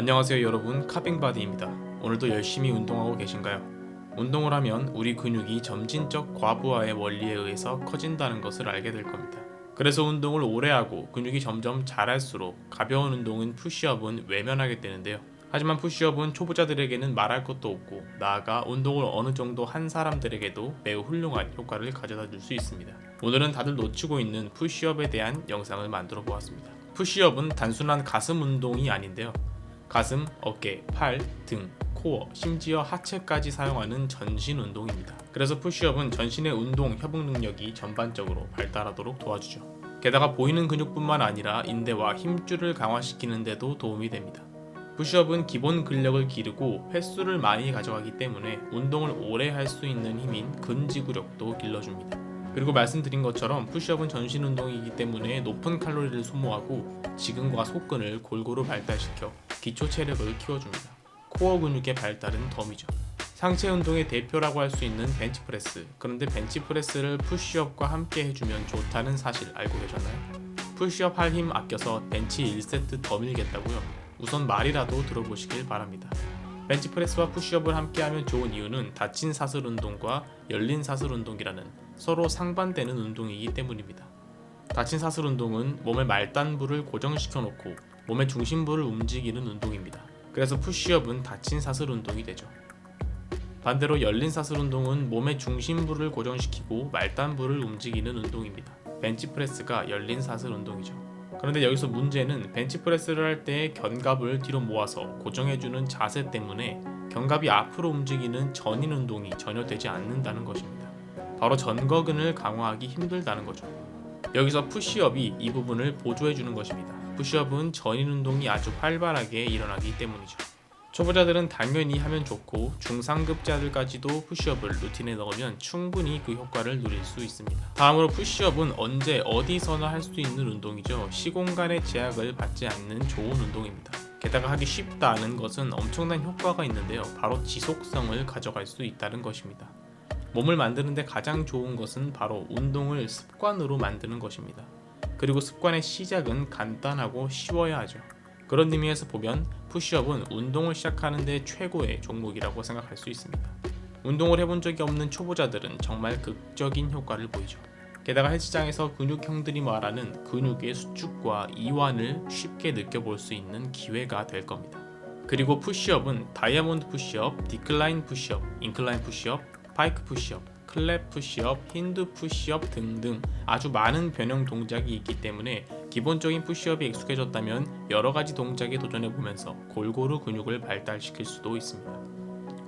안녕하세요 여러분 카빙바디입니다. 오늘도 열심히 운동하고 계신가요? 운동을 하면 우리 근육이 점진적 과부하의 원리에 의해서 커진다는 것을 알게 될 겁니다. 그래서 운동을 오래 하고 근육이 점점 자랄수록 가벼운 운동은 푸시업은 외면하게 되는데요. 하지만 푸시업은 초보자들에게는 말할 것도 없고 나아가 운동을 어느 정도 한 사람들에게도 매우 훌륭한 효과를 가져다 줄 수 있습니다. 오늘은 다들 놓치고 있는 푸시업에 대한 영상을 만들어 보았습니다. 푸시업은 단순한 가슴 운동이 아닌데요. 가슴, 어깨, 팔, 등, 코어, 심지어 하체까지 사용하는 전신 운동입니다. 그래서 푸시업은 전신의 운동 협응 능력이 전반적으로 발달하도록 도와주죠. 게다가 보이는 근육뿐만 아니라 인대와 힘줄을 강화시키는 데도 도움이 됩니다. 푸시업은 기본 근력을 기르고 횟수를 많이 가져가기 때문에 운동을 오래 할 수 있는 힘인 근지구력도 길러줍니다. 그리고 말씀드린 것처럼 푸시업은 전신 운동이기 때문에 높은 칼로리를 소모하고 지근과 속근을 골고루 발달시켜 기초 체력을 키워줍니다. 코어 근육의 발달은 덤이죠. 상체 운동의 대표라고 할 수 있는 벤치프레스. 그런데 벤치프레스를 푸시업과 함께 해주면 좋다는 사실 알고 계셨나요? 푸시업 할 힘 아껴서 벤치 1세트 더 밀겠다고요? 우선 말이라도 들어보시길 바랍니다. 벤치프레스와 푸시업을 함께하면 좋은 이유는 닫힌 사슬 운동과 열린 사슬 운동이라는 서로 상반되는 운동이기 때문입니다. 닫힌 사슬 운동은 몸의 말단부를 고정시켜 놓고 몸의 중심부를 움직이는 운동입니다. 그래서 푸시업은 닫힌 사슬 운동이 되죠. 반대로 열린 사슬 운동은 몸의 중심부를 고정시키고 말단부를 움직이는 운동입니다. 벤치프레스가 열린 사슬 운동이죠. 그런데 여기서 문제는 벤치프레스를 할 때 견갑을 뒤로 모아서 고정해주는 자세 때문에 견갑이 앞으로 움직이는 전인 운동이 전혀 되지 않는다는 것입니다. 바로 전거근을 강화하기 힘들다는 거죠. 여기서 푸시업이 이 부분을 보조해 주는 것입니다. 푸시업은 전인 운동이 아주 활발하게 일어나기 때문이죠. 초보자들은 당연히 하면 좋고 중상급자들까지도 푸시업을 루틴에 넣으면 충분히 그 효과를 누릴 수 있습니다. 다음으로 푸시업은 언제 어디서나 할 수 있는 운동이죠. 시공간의 제약을 받지 않는 좋은 운동입니다. 게다가 하기 쉽다는 것은 엄청난 효과가 있는데요. 바로 지속성을 가져갈 수 있다는 것입니다. 몸을 만드는데 가장 좋은 것은 바로 운동을 습관으로 만드는 것입니다. 그리고 습관의 시작은 간단하고 쉬워야 하죠. 그런 의미에서 보면 푸시업은 운동을 시작하는데 최고의 종목이라고 생각할 수 있습니다. 운동을 해본 적이 없는 초보자들은 정말 극적인 효과를 보이죠. 게다가 헬스장에서 근육형들이 말하는 근육의 수축과 이완을 쉽게 느껴볼 수 있는 기회가 될 겁니다. 그리고 푸시업은 다이아몬드 푸시업, 디클라인 푸시업, 인클라인 푸시업, 파이크 푸시업, 클랩 푸시업, 힌두 푸시업 등등 아주 많은 변형 동작이 있기 때문에 기본적인 푸시업이 익숙해졌다면 여러 가지 동작에 도전해 보면서 골고루 근육을 발달시킬 수도 있습니다.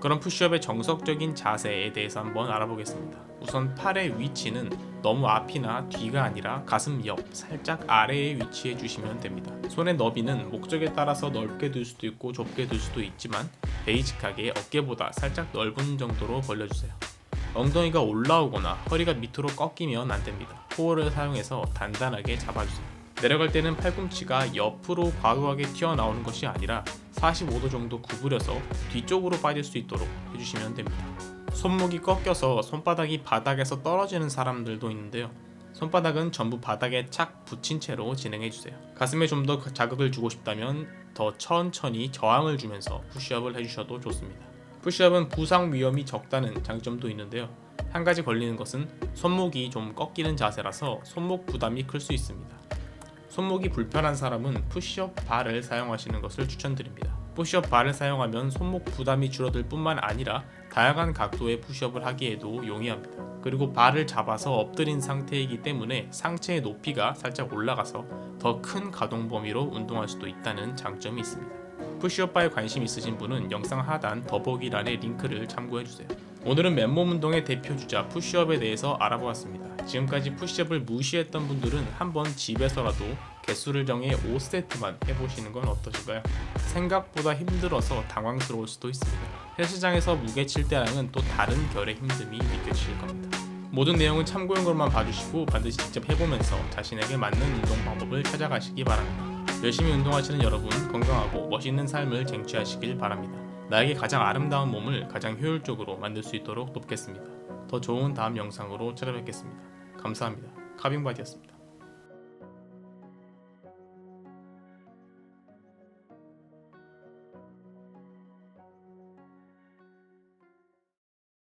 그럼 푸시업의 정석적인 자세에 대해서 한번 알아보겠습니다. 우선 팔의 위치는 너무 앞이나 뒤가 아니라 가슴 옆, 살짝 아래에 위치해 주시면 됩니다. 손의 너비는 목적에 따라서 넓게 둘 수도 있고 좁게 둘 수도 있지만 베이직하게 어깨보다 살짝 넓은 정도로 벌려주세요. 엉덩이가 올라오거나 허리가 밑으로 꺾이면 안 됩니다. 코어를 사용해서 단단하게 잡아주세요. 내려갈 때는 팔꿈치가 옆으로 과도하게 튀어나오는 것이 아니라 45도 정도 구부려서 뒤쪽으로 빠질 수 있도록 해주시면 됩니다. 손목이 꺾여서 손바닥이 바닥에서 떨어지는 사람들도 있는데요. 손바닥은 전부 바닥에 착 붙인 채로 진행해주세요. 가슴에 좀 더 자극을 주고 싶다면 더 천천히 저항을 주면서 푸시업을 해주셔도 좋습니다. 푸시업은 부상 위험이 적다는 장점도 있는데요. 한 가지 걸리는 것은 손목이 좀 꺾이는 자세라서 손목 부담이 클 수 있습니다. 손목이 불편한 사람은 푸시업 발을 사용하시는 것을 추천드립니다. 푸시업 발을 사용하면 손목 부담이 줄어들 뿐만 아니라 다양한 각도의 푸시업을 하기에도 용이합니다. 그리고 발을 잡아서 엎드린 상태이기 때문에 상체의 높이가 살짝 올라가서 더 큰 가동 범위로 운동할 수도 있다는 장점이 있습니다. 푸시업 바에 관심 있으신 분은 영상 하단 더보기란의 링크를 참고해 주세요. 오늘은 맨몸 운동의 대표 주자 푸시업에 대해서 알아보았습니다. 지금까지 푸시업을 무시했던 분들은 한번 집에서라도 개수를 정해 5세트만 해보시는 건 어떠실까요? 생각보다 힘들어서 당황스러울 수도 있습니다. 헬스장에서 무게 칠 때랑은 또 다른 결의 힘듦이 느껴지실 겁니다. 모든 내용은 참고용으로만 봐주시고 반드시 직접 해보면서 자신에게 맞는 운동 방법을 찾아가시기 바랍니다. 열심히 운동하시는 여러분 건강하고 멋있는 삶을 쟁취하시길 바랍니다. 나에게 가장 아름다운 몸을 가장 효율적으로 만들 수 있도록 돕겠습니다. 더 좋은 다음 영상으로 찾아뵙겠습니다. 감사합니다. 카빙바디였습니다.